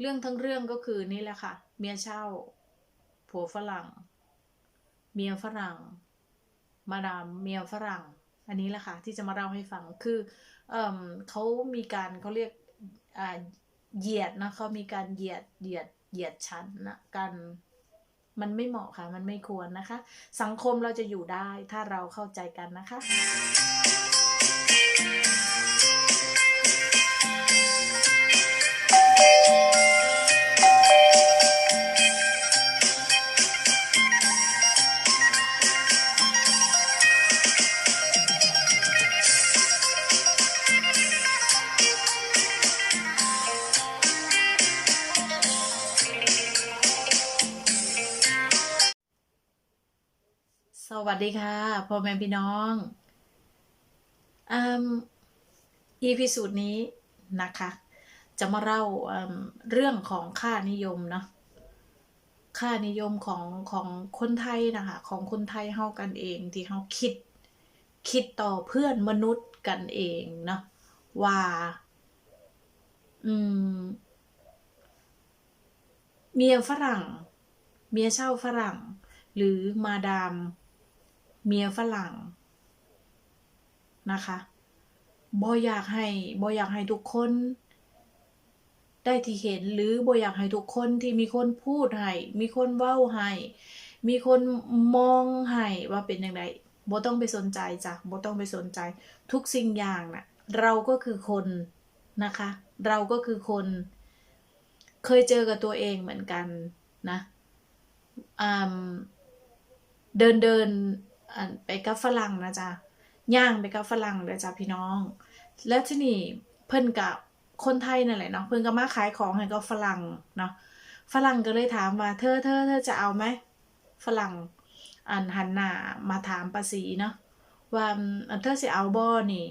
เรื่องทั้งเรื่องก็คือนี่แหละค่ะ เมียเช่า ผัวฝรั่ง เมียฝรั่ง มาดามเมียฝรั่ง อันนี้แหละค่ะ ที่จะมาเล่าให้ฟังคือเอเขามีการเขาเรียกอ่าเหยียดนะเขามีการเหยียดเหยียดเหยียดชั้นนะกันมันไม่เหมาะค่ะ มันไม่ควรนะคะ สังคมเราจะอยู่ได้ถ้าเราเข้าใจกันนะคะ วัสดีค่ะพ่อแม่พี่น้องอืมอีพิสูจน์นี้นะคะ จะมาเล่าเรื่องของค่านิยมเนาะค่านิยมของของคนไทยนะคะ ของคนไทยเฮากันเองที่เฮาคิด คิดต่อเพื่อนมนุษย์กันเองเนาะว่า อืม เมียฝรั่ง เมียเช่าฝรั่ง หรือมาดาม เมียฝรั่งนะคะบ่อยากให้บ่อยากให้ทุกคน ได้ที่เห็นหรือบ่อยากให้ทุกคนที่มีคนพูดให้มีคนเว้าให้มีคนมองให้ว่าเป็นยังไงบ่ต้องไปสนใจจ้ะบ่ต้องไปสนใจ ทุกสิ่งอย่างน่ะ เราก็คือคนนะคะ เราก็คือคน เคยเจอกับตัวเองเหมือนกันนะอืมเดินเดิน ไปกับฝรั่งนะจ๊ะย่างไปกับฝรั่งเลยจ้ะพี่น้อง แล้วที่นี่เพิ่นกับคนไทยนั่นแหละเนาะเพิ่นก็มาขายของให้กับฝรั่งเนาะฝรั่งก็เลยถามว่าเธอเธอเธอจะเอาไหมฝรั่งอันหันหน้ามาถามภาษีเนาะว่าเธอสิเอาบ่นี่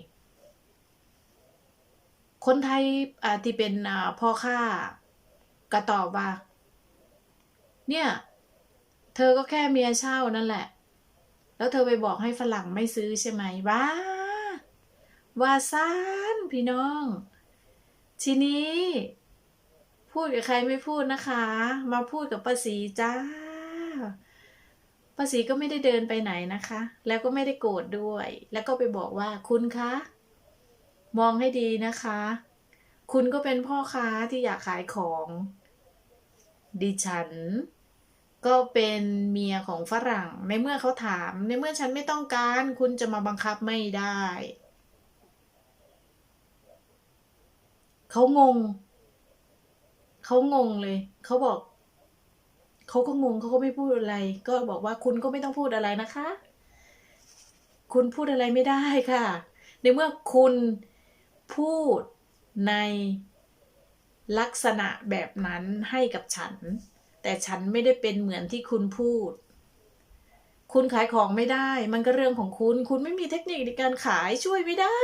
คนไทยอ่าที่เป็นอ่าพ่อค้าก็ตอบว่า เนี่ย เธอก็แค่เมียเช่านั่นแหละ แล้วเธอไปบอกให้ฝรั่งไม่ซื้อใช่ไหมว้าว่าซานพี่น้อง ทีนี้ พูดกับใครไม่พูดนะคะ มาพูดกับป้าสีจ้าป้าสีก็ไม่ได้เดินไปไหนนะคะ แล้วก็ไม่ได้โกรธด้วย แล้วก็ไปบอกว่าคุณคะ มองให้ดีนะคะ คุณก็เป็นพ่อค้าที่อยากขายของ ดิฉัน ก็เป็นเมียของฝรั่ง ในเมื่อเขาถาม ในเมื่อฉันไม่ต้องการ คุณจะมาบังคับไม่ได้ เขางง เขางงเลย เขาบอก เขาก็งงเขาก็ไม่พูดอะไร ก็บอกว่าคุณก็ไม่ต้องพูดอะไรนะคะ คุณพูดอะไรไม่ได้ค่ะ ในเมื่อคุณพูดในลักษณะแบบนั้นให้กับฉัน แต่ฉันไม่ได้เป็นเหมือนที่คุณพูด คุณขายของไม่ได้ มันก็เรื่องของคุณ คุณไม่มีเทคนิคในการขายช่วยไม่ได้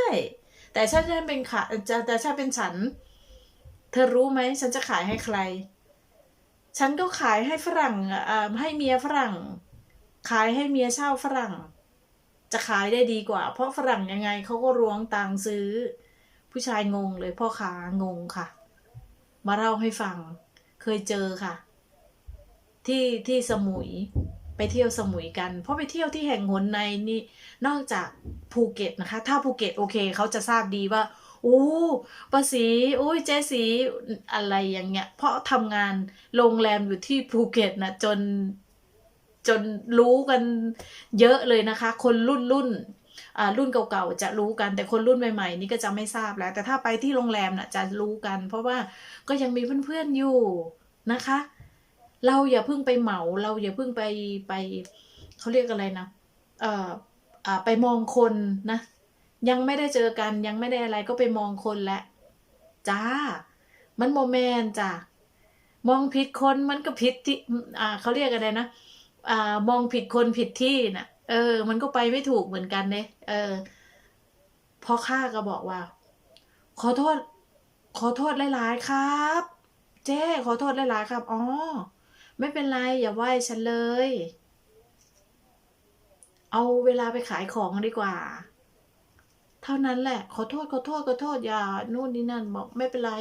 แต่ฉันเป็นขาแต่ถ้าเป็นฉัน เธอรู้ไหมฉันจะขายให้ใคร ฉันก็ขายให้ฝรั่งให้เมียฝรั่ง ขายให้เมียเช่าฝรั่ง จะขายได้ดีกว่า เพราะฝรั่งยังไงเขาก็รวงตังซื้อ ผู้ชายงงเลยพ่อค้างงค่ะ มาเล่าให้ฟัง เคยเจอค่ะ ที่ที่สมุยไปเที่ยวสมุยกัน เพราะไปเที่ยวที่แห่งหนในนี่นอกจากภูเก็ตนะคะ ถ้าภูเก็ตโอเคเขาจะทราบดีว่าโอ้ป้าสีโอ้ยเจสีอะไรอย่างเงี้ย เพราะทำงานโรงแรมอยู่ที่ภูเก็ตนะจนจนรู้กันเยอะเลยนะคะ คนรุ่นรุ่นอ่ารุ่นเก่าๆจะรู้กันแต่คนรุ่นใหม่ๆ นี่ก็จะไม่ทราบแล้ว แต่ถ้าไปที่โรงแรมน่ะจะรู้กัน เพราะว่าก็ยังมีเพื่อนๆอยู่นะคะ เราอย่าเพิ่งไปเหมา เราอย่าเพิ่งไปไปเขาเรียกอะไรนะเอ่ออ่าไปมองคนนะ ยังไม่ได้เจอกันยังไม่ได้อะไรก็ไปมองคนแล้วจ้า มันโมแมนจ้ะมองผิดคนมันก็ผิดที่อ่าเขาเรียกอะไรนะอ่ามองผิดคนผิดที่น่ะ เออ มันก็ไปไม่ถูกเหมือนกันเนี่ยเออพอข้าก็บอกว่า ขอโทษ ขอโทษหลายๆครับ เจ๊ขอโทษหลายๆครับอ๋อ ไม่เป็นไรอย่าไหว้ฉันเลย เอาเวลาไปขายของดีกว่า เท่านั้นแหละ ขอโทษขอโทษขอโทษอย่านู่นนี่นั่นบอกไม่เป็นไร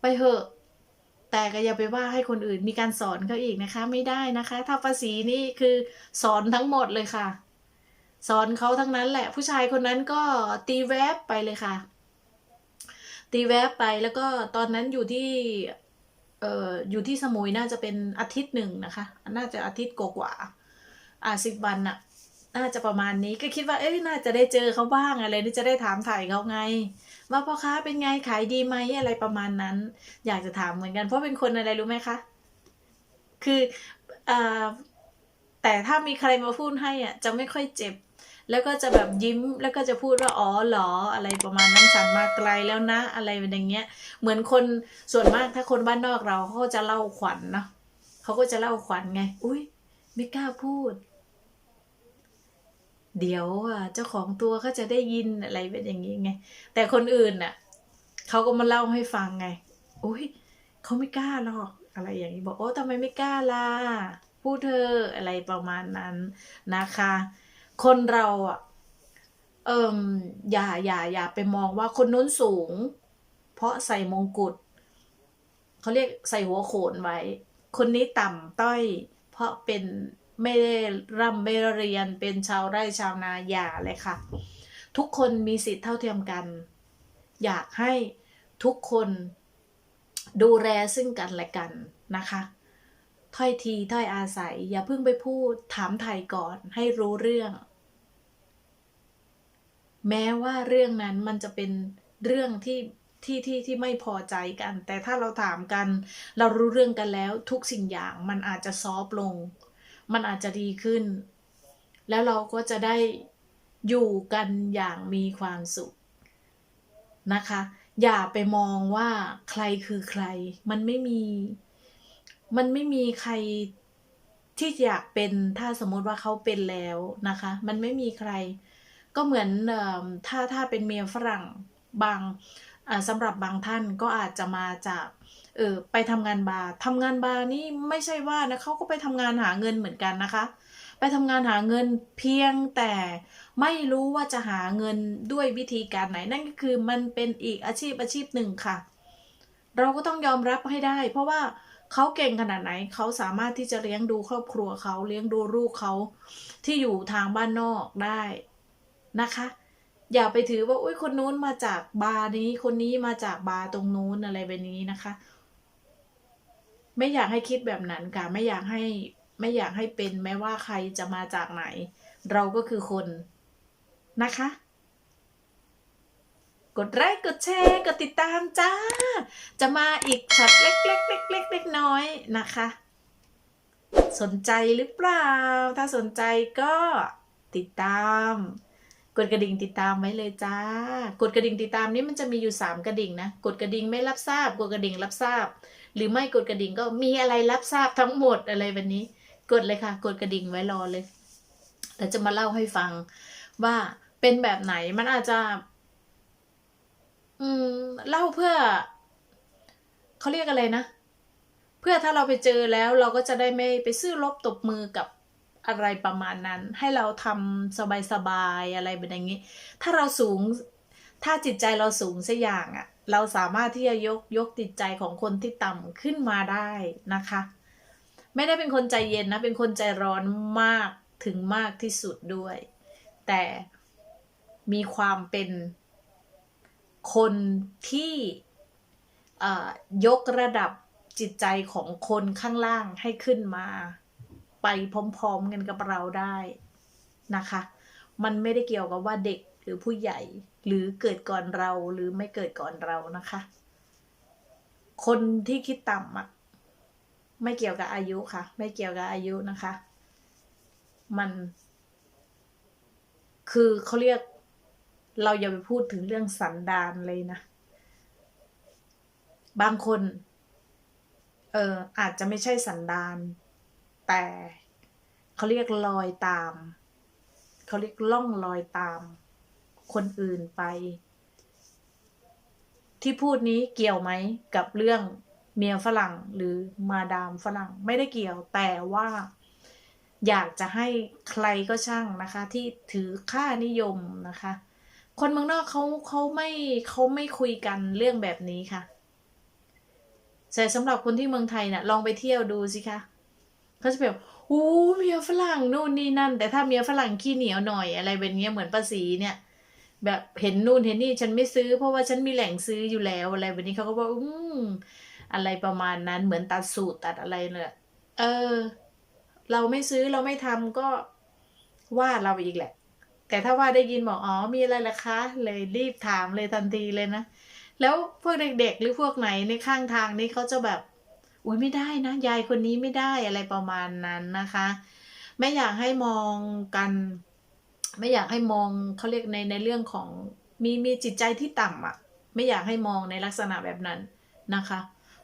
ไปเหอะ แต่ก็อย่าไปว่าให้คนอื่นมีการสอนเขาอีกนะคะ ไม่ได้นะคะ ถ้าภาษีนี่คือสอนทั้งหมดเลยค่ะ สอนเขาทั้งนั้นแหละ ผู้ชายคนนั้นก็ตีแวบไปเลยค่ะ ตีแวบไปแล้วก็ตอนนั้นอยู่ที่ อออยู่ที่สมุยน่าจะเป็นอาทิตย์หนึ่งนะคะ น่าจะอาทิตย์กว่าๆอ่าสิบวันน่ะ น่าจะประมาณนี้ก็คิดว่า เอ้ยน่าจะได้เจอเขาบ้างอะไรนี่จะได้ถามถ่ายเขาไง ว่าพ่อค้าเป็นไงขายดีไหมอะไรประมาณนั้น อยากจะถามเหมือนกัน เพราะเป็นคนอะไรรู้ไหมคะ คืออ่าแต่ถ้ามีใครมาพูดให้อะจะไม่ค่อยเจ็บ แล้วก็จะแบบยิ้มแล้วก็จะพูดว่าอ๋อหรออะไรประมาณนั้นฉันมาไกลแล้วนะ อะไรเป็นอย่างเงี้ย เหมือนคนส่วนมากถ้าคนบ้านนอกเราเขาจะเล่าขวัญเนาะเขาก็จะเล่าขวัญไง อุ้ยไม่กล้าพูด เดี๋ยวอะเจ้าของตัวเขาจะได้ยินอะไรเป็นอย่างนี้ไง แต่คนอื่นน่ะเขาก็มาเล่าให้ฟังไง อุ้ยเขาไม่กล้าหรอกอะไรอย่างนี้บอกโอ้ทำไมไม่กล้าล่ะพูดเธออะไรประมาณนั้นนะคะ คนเราอะ เอิมอย่าอย่าอย่าไปมองว่าคนนู้นสูง เพราะใส่มงกุฎเขาเรียกใส่หัวโขนไว้ คนนี้ต่ำต้อย เพราะเป็นไม่ได้ร่ำไม่เรียนเป็นชาวไร่ชาวนาอย่าเลยค่ะ ทุกคนมีสิทธิ์เท่าเทียมกัน อยากให้ทุกคนดูแลซึ่งกันและกันนะคะ ถ้อยทีถ้อยอาศัย อย่าเพิ่งไปพูดถามไทยก่อนให้รู้เรื่อง แม้ว่าเรื่องนั้นมันจะเป็นเรื่องที่ที่ที่ที่ไม่พอใจกัน แต่ถ้าเราถามกัน เรารู้เรื่องกันแล้ว ทุกสิ่งอย่างมันอาจจะซอฟต์ลง มันอาจจะดีขึ้น แล้วเราก็จะได้อยู่กันอย่างมีความสุขนะคะ อย่าไปมองว่าใครคือใคร มันไม่มี มันไม่มีใครที่อยากเป็นถ้าสมมติว่าเขาเป็นแล้วนะคะ มันไม่มีใคร ก็เหมือนอถ้าถ้าเป็นเมียฝรั่งบางสำหรับบางท่านก็อาจจะมาจากเออไปทำงานบาร์ทำงานบาร์นี่ไม่ใช่ว่านะเขาก็ไปทำงานหาเงินเหมือนกันนะคะ ไปทำงานหาเงินเพียงแต่ไม่รู้ว่าจะหาเงินด้วยวิธีการไหนนั่นก็คือมันเป็นอีกอาชีพอาชีพหนึ่งค่ะ เราก็ต้องยอมรับให้ได้ เพราะว่า เขาเก่งขนาดไหนเขาสามารถที่จะเลี้ยงดูครอบครัวเขาเลี้ยงดูลูกเขาที่อยู่ทางบ้านนอกได้นะคะ อย่าไปถือว่าอุ้ยคนนู้นมาจากบาร์นี้ คนนี้มาจากบาร์ตรงนู้นอะไรแบบนี้นะคะ ไม่อยากให้คิดแบบนั้นค่ะไม่อยากให้ไม่อยากให้เป็นแม้ว่าใครจะมาจากไหน เราก็คือคนนะคะ กดไลค์กดแชร์กดติดตามจ้า จะมาอีกช็อตเล็กๆเล็กๆเล็กน้อยนะคะ สนใจหรือเปล่า ถ้าสนใจก็ติดตาม กดกระดิ่งติดตามไว้เลยจ้า กดกระดิ่งติดตามนี้มันจะมีอยู่ 3 กระดิ่งนะ กดกระดิ่งไม่รับทราบ กดกระดิ่งรับทราบ หรือไม่กดกระดิ่งก็มีอะไรรับทราบทั้งหมดอะไรแบบนี้ กดเลยค่ะ กดกระดิ่งไว้รอเลยแล้วจะมาเล่าให้ฟังว่าเป็นแบบไหนมันอาจจะ อืมเล่าเพื่อเขาเรียกอะไรนะ เพื่อถ้าเราไปเจอแล้วเราก็จะได้ไม่ไปซื้อลบตบมือกับอะไรประมาณนั้น ให้เราทำสบายๆอะไรแบบนี้ ถ้าเราสูง ถ้าจิตใจเราสูงสักอย่างอะ่ะ เราสามารถที่จะยกยกจิตใจของคนที่ต่ำขึ้นมาได้นะคะ ไม่ได้เป็นคนใจเย็นนะ เป็นคนใจร้อนมากถึงมากที่สุดด้วย แต่มีความเป็น คนที่ยกระดับจิตใจของคนข้างล่างให้ขึ้นมา ไปพร้อมๆกันกับเราได้นะคะ มันไม่ได้เกี่ยวกับว่าเด็กหรือผู้ใหญ่หรือเกิดก่อนเราหรือไม่เกิดก่อนเรานะคะ คนที่คิดต่ำอะไม่เกี่ยวกับอายุค่ะ ไม่เกี่ยวกับอายุนะคะ มัน คือเขาเรียก เราอย่าไปพูดถึงเรื่องสันดานเลยนะ บางคน เอออาจจะไม่ใช่สันดาน แต่เขาเรียกรอยตาม เขาเรียกล่องรอยตาม คนอื่นไป ที่พูดนี้เกี่ยวไหมกับเรื่องเมียฝรั่งหรือมาดามฝรั่งไม่ได้เกี่ยวแต่ว่าอยากจะให้ใครก็ช่างนะคะ ที่ถือค่านิยมนะคะ คนเมืองนอกเขาเขาไม่เขาไม่คุยกันเรื่องแบบนี้ค่ะแต่สำหรับคนที่เมืองไทยน่ะ ลองไปเที่ยวดูสิคะเขาจะแบบอู้เมียฝรั่งนู่นนี่นั่น แต่ถ้าเมียฝรั่งขี้เหนียวหน่อยอะไรแบบนี้เหมือนภาษีเนี่ย แบบเห็นนู่นเห็นนี่ฉันไม่ซื้อ เพราะว่าฉันมีแหล่งซื้ออยู่แล้วอะไรแบบนี้เขาก็บอกอืมอะไรประมาณนั้นเหมือนตัดสูตรตัดอะไรเลยเออ เราไม่ซื้อเราไม่ทำก็ว่าเราอีกแหละ แต่ถ้าว่าได้ยินบอกอ๋อมีอะไรล่ะคะ เลยรีบถามเลยทันทีเลยนะ แล้วพวกเด็กๆ หรือพวกไหนในข้างทางนี้เขาจะแบบอุ้ยไม่ได้นะ ยายคนนี้ไม่ได้อะไรประมาณนั้นนะคะไม่อยากให้มองกัน ไม่อยากให้มองเขาเรียกในในเรื่องของมีมีจิตใจที่ต่ำอะ ไม่อยากให้มองในลักษณะแบบนั้นนะคะ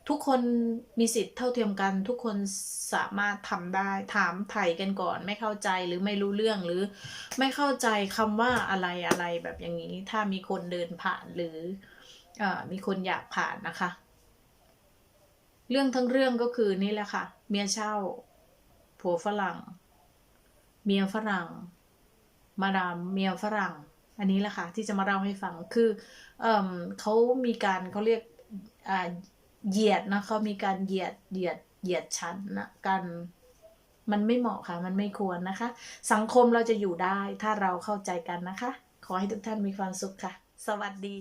ทุกคนมีสิทธิ์เท่าเทียมกัน ทุกคนสามารถทำได้ถามไถ่กันก่อน ไม่เข้าใจหรือไม่รู้เรื่องหรือไม่เข้าใจคำว่าอะไรอะไรแบบอย่างนี้ ถ้ามีคนเดินผ่านหรืออมีคนอยากผ่านนะคะ เรื่องทั้งเรื่องก็คือนี่แหละค่ะ เมียเช่า ผัวฝรั่ง เมียฝรั่ง มาดามเมียฝรั่ง อันนี้แหละค่ะ ที่จะมาเล่าให้ฟังคือเอเขามีการเขาเรียกอ่า เหยียดนะเขามีการเหยียดเหยียดเหยียดชั้นนะกันมันไม่เหมาะค่ะ มันไม่ควรนะคะ สังคมเราจะอยู่ได้ถ้าเราเข้าใจกันนะคะ ขอให้ทุกท่านมีความสุขค่ะ สวัสดี